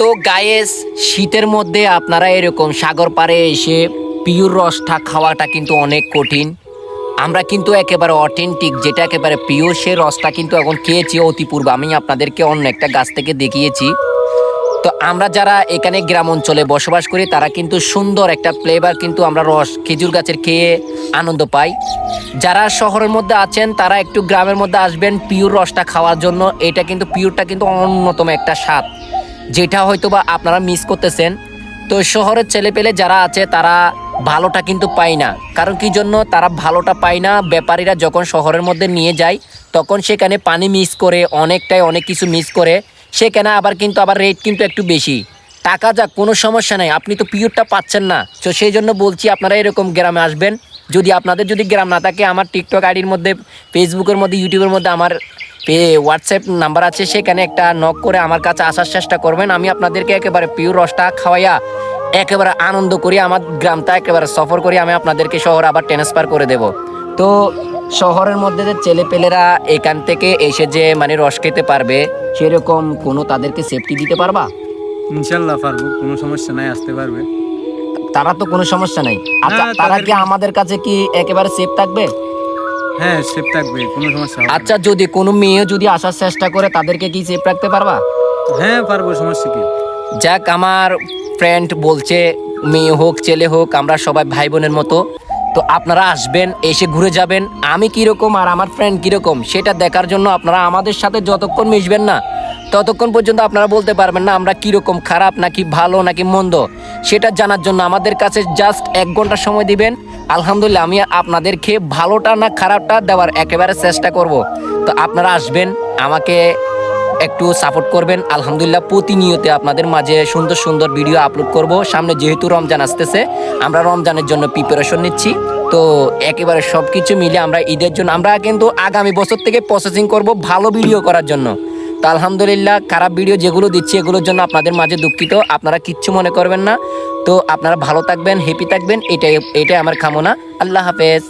তো গায়েস শীতের মধ্যে আপনারা এরকম সাগর পাড়ে এসে পিওর রসটা খাওয়াটা কিন্তু অনেক কঠিন। আমরা কিন্তু একেবারে অথেন্টিক যেটা একেবারে পিওর সে রসটা কিন্তু এখন খেয়েছি অতিপূর্ব। আমি আপনাদেরকে অন্য একটা গাছ থেকে দেখিয়েছি। তো আমরা যারা এখানে গ্রাম অঞ্চলে বসবাস করি, তারা কিন্তু সুন্দর একটা ফ্লেভার কিন্তু আমরা রস, খেজুর গাছের খেয়ে আনন্দ পাই। যারা শহরের মধ্যে আছেন, তারা একটু গ্রামের মধ্যে আসবেন পিওর রসটা খাওয়ার জন্য। এটা কিন্তু পিওরটা কিন্তু অন্যতম একটা স্বাদ। যেটা হয়তো বা আপনারা মিস করতেছেন। তো শহরের ছেলেপেলে যারা আছে, তারা ভালোটা কিন্তু পায় না। কারণ কি জন্য? তারা ভালোটা পায় না। ব্যাপারীরা যখন শহরের মধ্যে নিয়ে যায়, তখন সেখানে পানি মিস করে, অনেকটাই অনেক কিছু মিস করে। সেখানে আবার কিন্তু আবার রেট কিন্তু একটু বেশি। টাকা যাক, কোনো সমস্যা নাই। আপনি তো পিওরটা পাচ্ছেন না। তো সেই জন্য বলছি, আপনারা এরকম গ্রামে আসবেন। যদি আপনাদের যদি গ্রাম না থাকে, আমার টিকটক আইডির মধ্যে ফেসবুকের মধ্যে ইউটিউবের মধ্যে আমার হোয়াটসঅ্যাপ নাম্বার আছে সেখানে একটা নক করে আমার কাছে আসার চেষ্টা করবেন। আমি আপনাদেরকে একেবারে পিওর রসটা খাওয়াইয়া একেবারে আনন্দ করি আমার গ্রামটা একেবারে সফর করি আমি আপনাদেরকে শহর আবার ট্রান্সফার করে দেব। তো শহরের মধ্যে যে ছেলেপেলেরা এখান থেকে এসে যে মানে রস খেতে পারবে সেরকম কোনো তাদেরকে সেফটি দিতে পারবা? ইনশাল্লাহ পারব কোনো সমস্যা নাই আসতে পারবে। তারা তো কোনো সমস্যা নাই। আচ্ছা তারা কি আমাদের কাছে কি একেবারে সেফ থাকবে? হ্যাঁ সেফ থাকবে কোনো সমস্যা হবে না। আচ্ছা যদি কোনো মেয়ে যদি আসার চেষ্টা করে তাদেরকে কি সেফ রাখতে পারবা? হ্যাঁ পারব সমস্যা কি? যাক আমার ফ্রেন্ড বলছে মেয়ে হোক ছেলে হোক আমরা সবাই ভাই বোনের মতো। তো আপনারা আসবেন এসে ঘুরে যাবেন আমি কীরকম আর আমার ফ্রেন্ড কীরকম সেটা দেখার জন্য আপনারা আমাদের সাথে যতক্ষণ মিশবেন না ততক্ষণ পর্যন্ত আপনারা বলতে পারবেন না আমরা কীরকম খারাপ নাকি ভালো নাকি মন্দ সেটা জানার জন্য আমাদের কাছে জাস্ট এক ঘণ্টা সময় দিবেন। আলহামদুলিল্লাহ, আমি আপনাদেরকে ভালোটা না খারাপটা দেওয়ার একেবারে চেষ্টা করব। তো আপনারা আসবেন, আমাকে একটু সাপোর্ট করবেন। আলহামদুলিল্লাহ, প্রতিনিয়ত আপনাদের মাঝে সুন্দর সুন্দর ভিডিও আপলোড করব। সামনে যেহেতু রমজান আসতেছে, আমরা রমজানের জন্য প্রিপারেশন নিচ্ছি। তো একেবারে সব কিছু মিলে আমরা ঈদের জন্য, আমরা কিন্তু আগামী বছর থেকে প্রসেসিং করব ভালো ভিডিও করার জন্য। তো আলহামদুলিল্লাহ খারাপ ভিডিও যেগুলো দিচ্ছি, এগুলোর জন্য আপনাদের মাঝে দুঃখিত। আপনারা কিচ্ছু মনে করবেন না। তো আপনারা ভালো থাকবেন হ্যাপি থাকবেন, এটাই এটাই আমার কামনা। আল্লাহ হাফেজ।